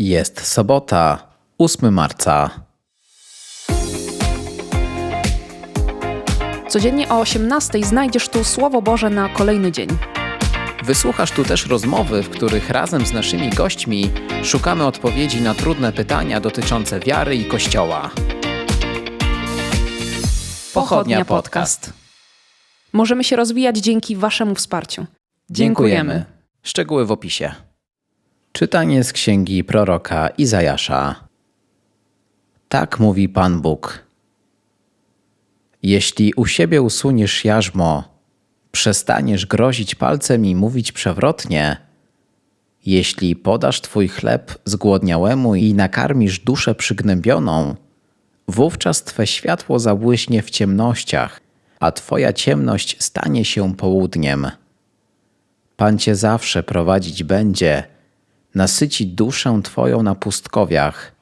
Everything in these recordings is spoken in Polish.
Jest sobota, 8 marca. Codziennie o 18 znajdziesz tu Słowo Boże na kolejny dzień. Wysłuchasz tu też rozmowy, w których razem z naszymi gośćmi szukamy odpowiedzi na trudne pytania dotyczące wiary i Kościoła. Pochodnia Podcast. Możemy się rozwijać dzięki Waszemu wsparciu. Dziękujemy. Szczegóły w opisie. Czytanie z księgi proroka Izajasza. Tak mówi Pan Bóg. Jeśli u siebie usuniesz jarzmo, przestaniesz grozić palcem i mówić przewrotnie, jeśli podasz twój chleb zgłodniałemu i nakarmisz duszę przygnębioną, wówczas twe światło zabłyśnie w ciemnościach, a twoja ciemność stanie się południem. Pan cię zawsze prowadzić będzie, nasyci duszę twoją na pustkowiach.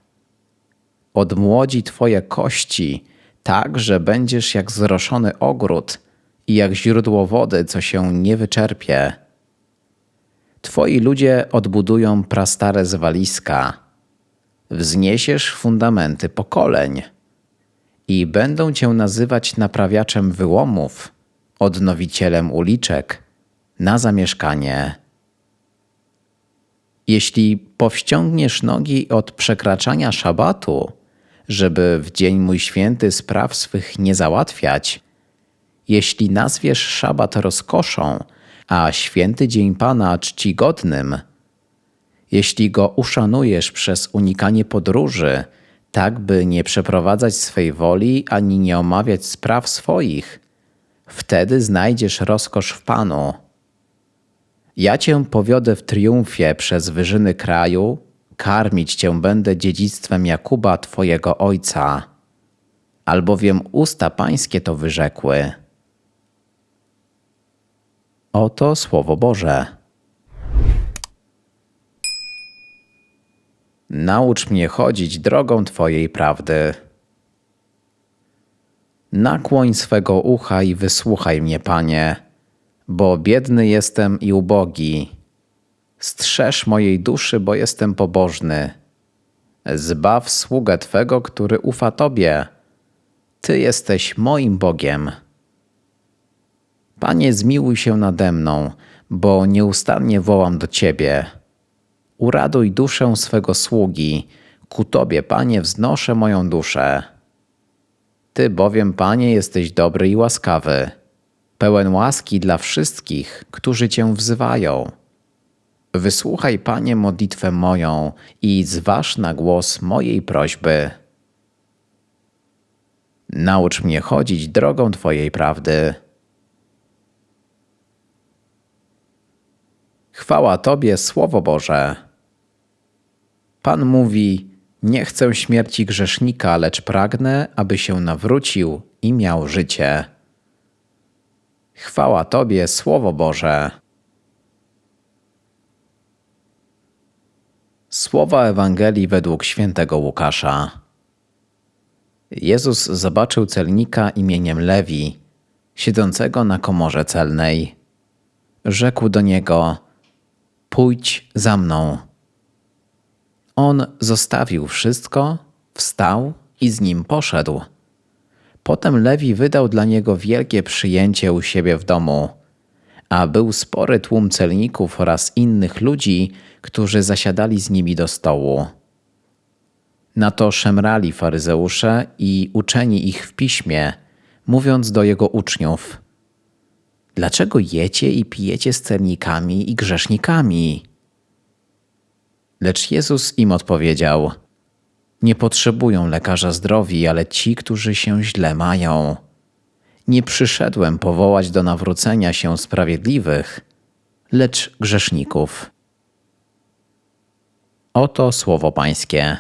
Odmłodzi twoje kości, tak, że będziesz jak zroszony ogród i jak źródło wody, co się nie wyczerpie. Twoi ludzie odbudują prastare zwaliska. Wzniesiesz fundamenty pokoleń i będą cię nazywać naprawiaczem wyłomów, odnowicielem uliczek, na zamieszkanie. Jeśli powściągniesz nogi od przekraczania szabatu, żeby w dzień mój święty spraw swych nie załatwiać, jeśli nazwiesz szabat rozkoszą, a święty dzień Pana czcigodnym, jeśli go uszanujesz przez unikanie podróży, tak by nie przeprowadzać swej woli ani nie omawiać spraw swoich, wtedy znajdziesz rozkosz w Panu. Ja cię powiodę w triumfie przez wyżyny kraju, karmić cię będę dziedzictwem Jakuba, twojego ojca. Albowiem usta pańskie to wyrzekły. Oto słowo Boże. Naucz mnie chodzić drogą Twojej prawdy. Nakłoń swego ucha i wysłuchaj mnie, Panie, bo biedny jestem i ubogi. Strzeż mojej duszy, bo jestem pobożny. Zbaw sługę Twego, który ufa Tobie. Ty jesteś moim Bogiem. Panie, zmiłuj się nade mną, bo nieustannie wołam do Ciebie. Uraduj duszę swego sługi, ku Tobie, Panie, wznoszę moją duszę. Ty bowiem, Panie, jesteś dobry i łaskawy, pełen łaski dla wszystkich, którzy Cię wzywają. Wysłuchaj, Panie, modlitwę moją i zważ na głos mojej prośby. Naucz mnie chodzić drogą Twojej prawdy. Chwała Tobie, Słowo Boże. Pan mówi: Nie chcę śmierci grzesznika, lecz pragnę, aby się nawrócił i miał życie. Chwała Tobie, Słowo Boże. Słowa Ewangelii według świętego Łukasza. Jezus zobaczył celnika imieniem Lewi, siedzącego na komorze celnej. Rzekł do niego: Pójdź za mną. On zostawił wszystko, wstał i z nim poszedł. Potem Lewi wydał dla niego wielkie przyjęcie u siebie w domu, a był spory tłum celników oraz innych ludzi, którzy zasiadali z nimi do stołu. Na to szemrali faryzeusze i uczeni ich w piśmie, mówiąc do jego uczniów: Dlaczego jecie i pijecie z celnikami i grzesznikami? Lecz Jezus im odpowiedział: Nie potrzebują lekarza zdrowi, ale ci, którzy się źle mają. Nie przyszedłem powołać do nawrócenia się sprawiedliwych, lecz grzeszników. Oto słowo Pańskie.